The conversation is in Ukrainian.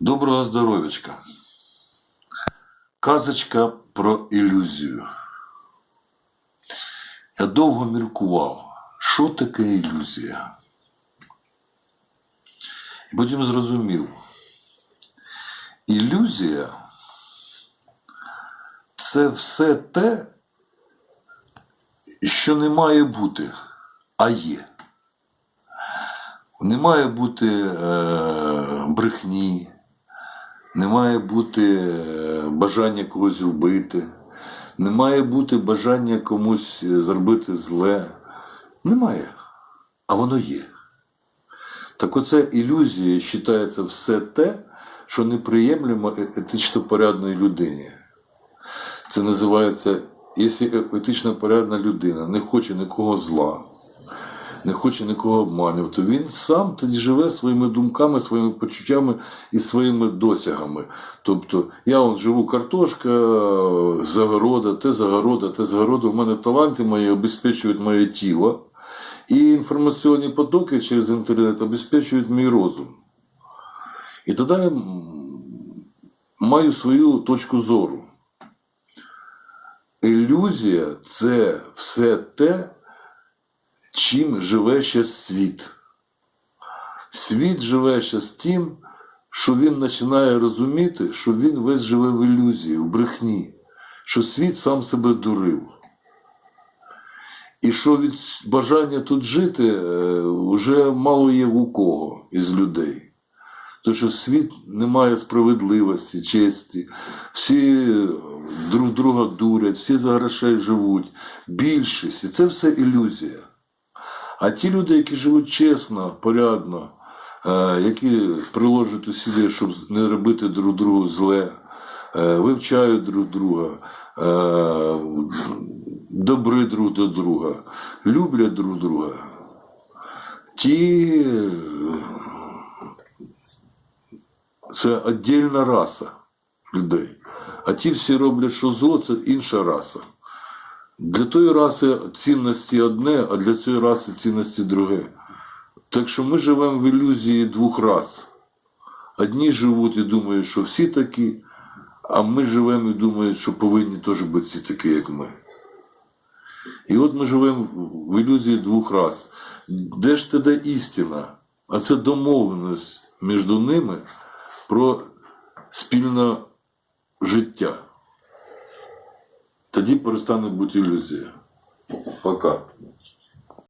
Доброго здоров'ячка. Казочка про ілюзію. Я довго міркував, що таке ілюзія. І потім зрозумів. Ілюзія це все те, що не має бути, а є. Не має бути е, брехні, не має бути е, бажання когось вбити, не має бути бажання комусь е, зробити зле. Немає, а воно є. Так оце ілюзія вважається все те, що неприємлемо е- етично порядної людині. Це називається, якщо етично порядна людина не хоче нікого зла, не хоче нікого обманювати, він сам тоді живе своїми думками, своїми почуттями і своїми досягами. Тобто, я от живу картошка, загорода, те загорода, те загорода. У мене таланти мої обезпечують моє тіло. І інформаційні потоки через інтернет обезпечують мій розум. І тоді я маю свою точку зору. Ілюзія це все те, чим живе ще світ. Світ живе ще з тим, що він починає розуміти, що він весь живе в ілюзії, в брехні, що світ сам себе дурив. І що від бажання тут жити е, вже мало є у кого із людей. Тому що світ не має справедливості, честі, всі друг друга дурять, всі за грошей живуть, більшість. І це все ілюзія. А ті люди, які живуть чесно, порядно, е, які приложать усилля, щоб не робити друг другу зле, е, вивчають друг друга, е, добри друг до друга, люблять друг друга, ті це віддільна раса людей. А ті всі роблять, що зло, це інша раса. Для тої раси цінності одне, а для цієї раси цінності друге. Так що ми живемо в ілюзії двох рас. Одні живуть і думають, що всі такі, а ми живемо і думаємо, що повинні теж бути всі такі, як ми. І от ми живемо в ілюзії двох рас. Де ж тоді істина? А це домовленість між ними про спільне життя. Тоді перестане бути ілюзія. Пока.